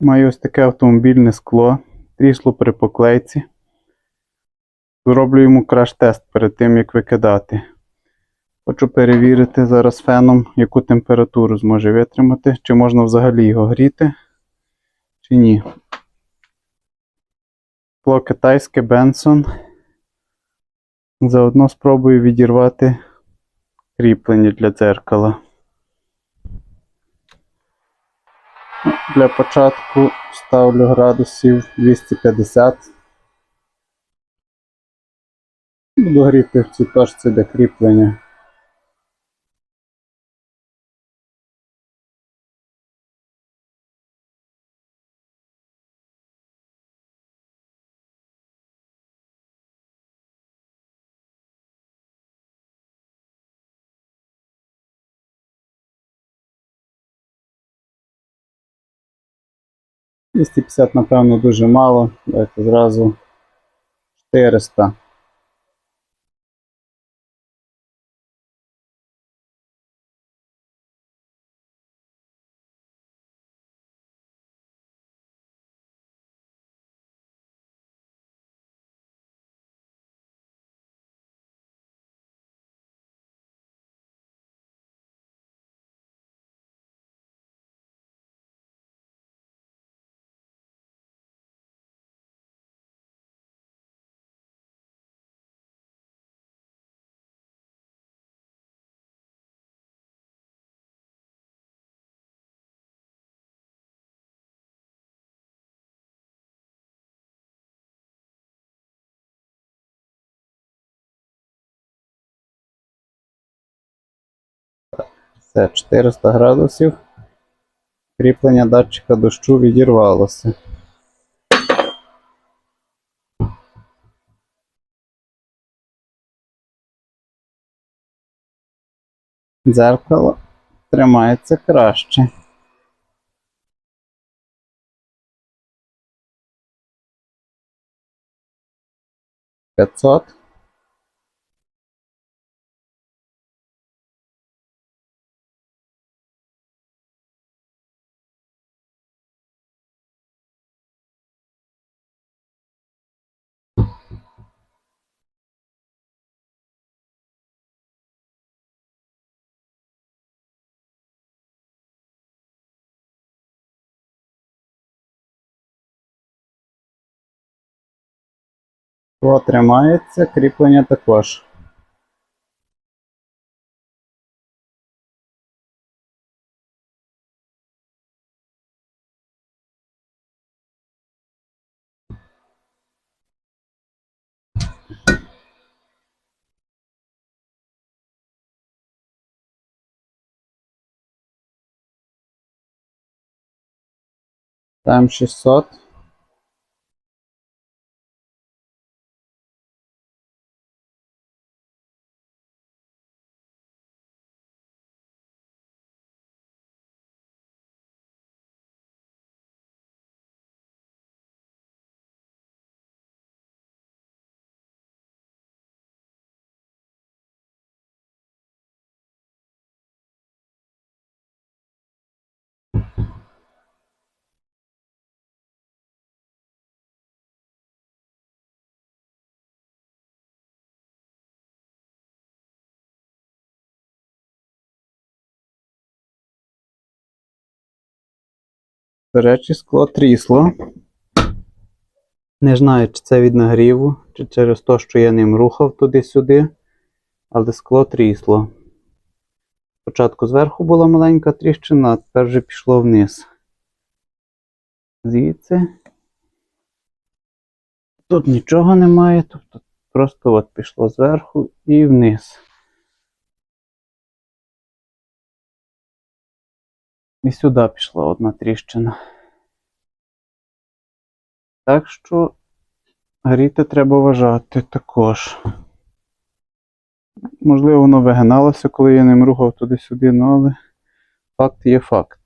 Маю ось таке автомобільне скло, трісло при поклейці. Зроблю йому краш-тест перед тим, як викидати. Хочу перевірити зараз феном, яку температуру зможе витримати, чи можна взагалі його гріти, чи ні. Скло китайське Бенсон. Заодно спробую відірвати кріплення для дзеркала. Для початку ставлю градусів 250. Буду гріти в цій точці для кріплення. — 250, напевно, дуже мало. Давайте зразу 400. Все, 400 градусів. Кріплення датчика дощу відірвалося. Дзеркало тримається краще. П'ятсот. Скло тримається, кріплення також. Там 600. До речі, скло трісло. Не знаю, чи це від нагріву, чи через те, що я ним рухав туди-сюди, але скло трісло. Спочатку зверху була маленька тріщина, а тепер вже пішло вниз. Звідси. Тут нічого немає, тобто просто от пішло зверху і вниз. І сюди пішла одна тріщина. Так що гріти треба вважати також. Можливо, воно вигиналося, коли я ним рухав туди-сюди, ну але факт є факт.